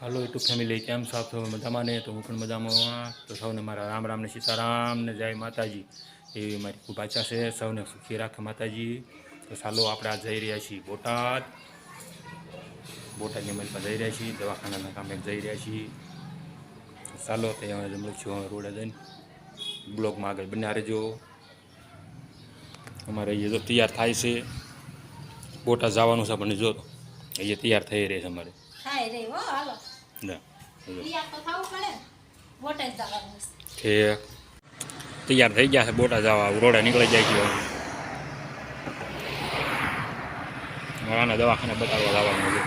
હાલો YouTube family, કેમ છો સૌ? મજામાં ને? તો હું પણ મજામાં તો સૌને મારા રામ રામ ને સીતારામ ને જય માતાજી. એવી મારી ખૂબ છે. સૌને સુખી રાખે માતાજી. તો ચાલો આપણે આ જઈ રહ્યા છીએ બોટાદ. બોટાદની મલમાં જઈ રહ્યા છીએ. દવાખાનાના કામે જઈ રહ્યા છીએ. ચાલો ત્યાં જમલું છું. રોડે જઈને બ્લોગમાં આગળ બન્યા રહેજો. અમારે અહીંયા જો તૈયાર થાય છે. બોટાદ જવાનું છે આપણને જો અહીંયા તૈયાર થઈ રહે છે અમારે. થાય રે હો, હાલો. છે. તૈયાર થઈ ગયા છે બોટા જવા. રોડે નીકળી જાય ગયો. આના દવાખાને બતાવવા જવાનું છે.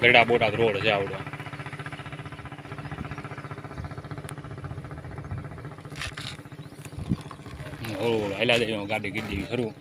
ગરડા બોટાદ રોડ છે આવડો. ઓળો હેલા દે ગાડી કીધી ખરું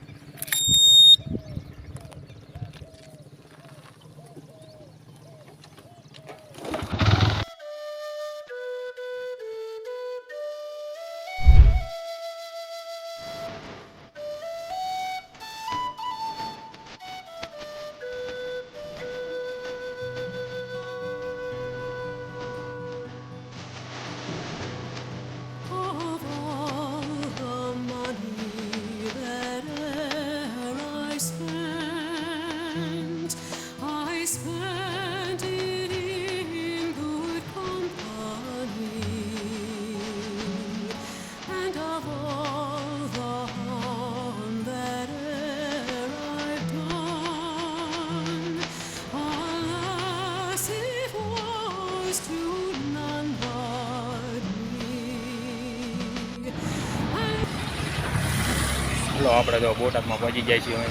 હાલો આપણે તો બોટાદમાં પહોંચી જાય છીએ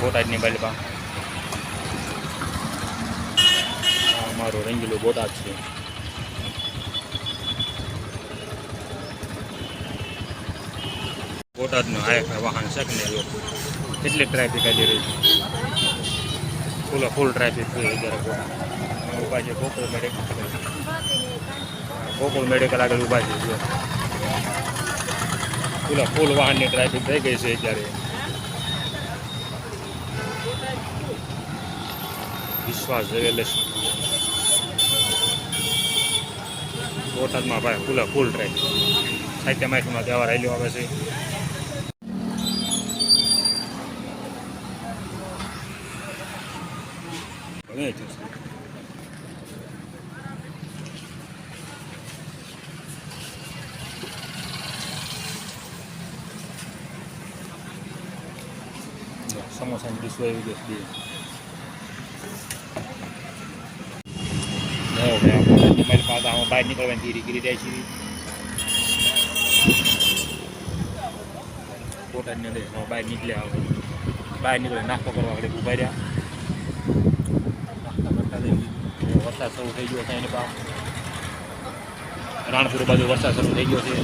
બોટાદની આ અમારું રંગીલું બોટાદ છે. બોટાદનું આ વાહન છે કેટલી ટ્રાફિક આવી રહી છે? ફૂલ ફૂલ ટ્રાફિક છે અત્યારે બોટાદ. ઊભા છે ગોકુલ મેડિકલ ગોકુલ મેડિકલ આગળ ઊભા છે જો ફૂલ વાહનની ટ્રાફિક થઈ ગઈ છે અત્યારે. વિશ્વાસ જ્વેલર્સ બોટાદમાં ભાઈ ફૂલા ફૂલ ટ્રાફિક સાહિત્ય માહિતીમાં તહેવાર રહેલો આવે છે. ઘણી સમોસાની ડીશો આવી છે બે મારી પાસે આમાં બહાર નીકળવાની ધીરી કરી જાય છે પોતાની અંદર બહાર નીકળ્યા આવે બહાર નીકળે નાસ્તો કરવા માટે ઊભા રહ્યા નાસ્તા કરતા વરસાદ શરૂ થઈ ગયો છે એની પાસે રાણપુર બાજુ વરસાદ શરૂ થઈ ગયો છે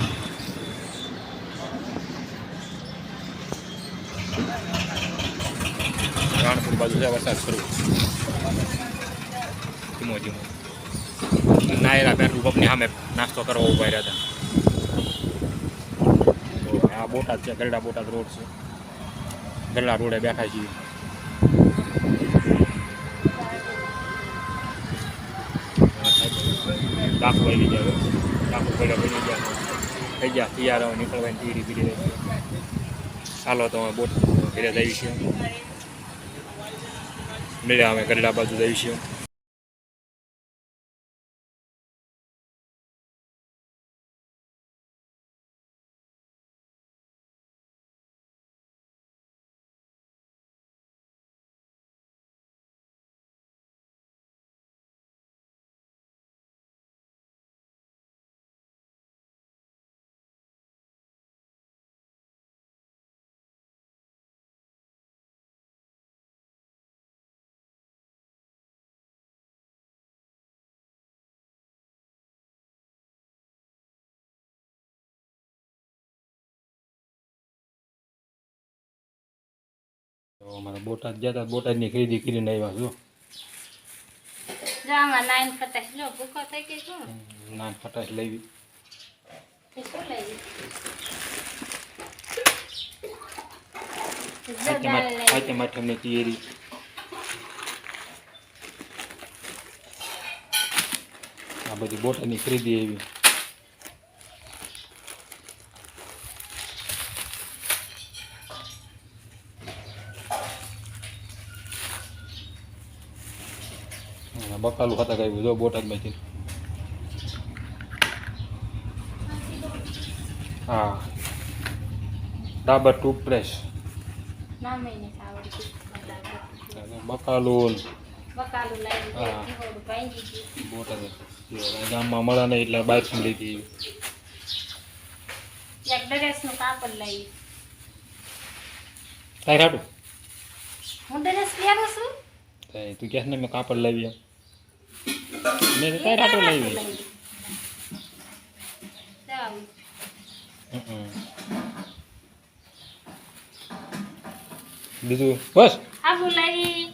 રાણપુર બાજુ છે, વરસાદ શરૂ. ધીમો ધીમો. નાયરા પેટ્રોલ પંપની સામે નાસ્તો કરવા ઊભા રહ્યા હતા. આ બોટાદ છે, ગરડા બોટાદ રોડ છે. ગરડા રોડે બેઠા છીએ. ડાકુ આવી ગયા ડાકુ પડ્યા, બની ગયા. થઈ ગયા, તૈયાર નીકળવાની ધીરી ધીરે ચાલો તો અમે બોટ ઘરે છીએ. મળ્યા અમે ગરડા બાજુ જઈએ તો અમારે બોટાદ ગયા હતા બોટાદની ખરીદી કરીને આવ્યા છો. જો આમાં લો ભૂખો થઈ ગઈ શું નાન ફટાશ લેવી. માઠમની તૈયારી. આ બધી બોટાની ખરીદી આવી. બકાલું ખાતા કાઢ્યું જો બોટાદમાંથી હા. ડાબર ટૂથબ્રશ. બકાલું હા. બોટાદ. ગામમાં મળે નહીં એટલે બહારથી લીધી તારે હાટું? હું ડ્રેસ પહેરું છું. તું ક્યાં ને મેં કાપડ લાવી એમ. મેં કઈ રાતો લાવી બીજું? બસ. હાબુ લાવી.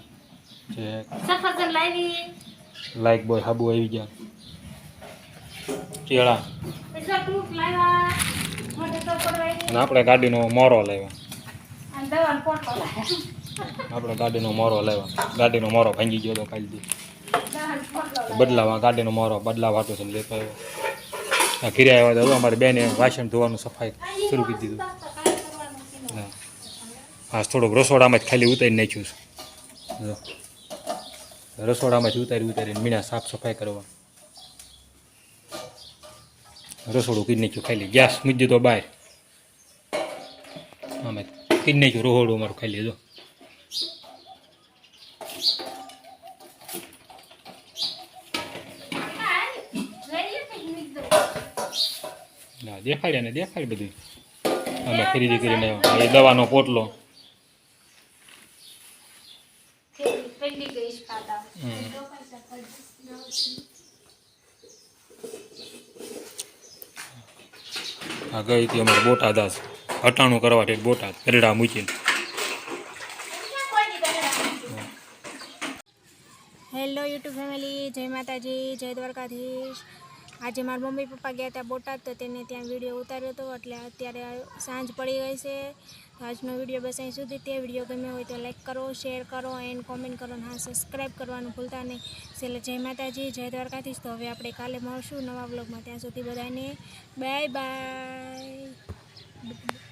સફરજન લાવી. લાઈક બોય હાબુ આવી ગયા. કેળા અને આપણે ગાડીનો મોરો લેવા આપણે ગાડીનો મોરો લેવા ગાડીનો મોરો ભાંગી ગયો તો કાલ લાવ્યા બદલાવા, ગાડીનો મારો બદલાવા હતો છે લેતો આવ્યો ઘીરે આવ્યા તો અમારી બેને વાસણ ધોવાનું, સફાઈ શરૂ કરી દીધું. હા. થોડોક રસોડામાં જ ખાલી ઉતારી નાખ્યું છે. રસોડામાંથી ઉતારી ઉતારીને મીણા સાફ સફાઈ કરવા. રસોડું કીધી નાખ્યું ખાલી. ગેસ મૂકી દીધો બહાર અમે કીધી નાખ્યું, રહોડું અમારું ખાલી, જો. ના દેખાડે ને દેખાડી બધી અમે ખરીદી કરીને એ દવાનો પોટલો. ગઈ આ ગઈ હતી અમારે બોટાદ આજ હટાણું કરવા ઠેઠ બોટાદ કરેડા મૂકીને. હેલો યુટ્યુબ ફેમિલી જય માતાજી જય દ્વારકાધીશ. આજે મારા મમ્મી પપ્પા ગયા હતા બોટાદ, તો તેને ત્યાં વીડિયો ઉતાર્યો હતો. એટલે અત્યારે સાંજ પડી ગઈ છે. આજનો વીડિયો બસ અહીં સુધી. તે વીડિયો ગમ્યો હોય તો લાઈક કરો શેર કરો એન્ડ કોમેન્ટ કરો. અને હા સબસ્ક્રાઈબ કરવાનું ભૂલતા નહીં. છેલ્લે જય માતાજી, જય દ્વારકાથી તો હવે આપણે કાલે મળશું નવા બ્લોગમાં ત્યાં સુધી બધાને બાય બાય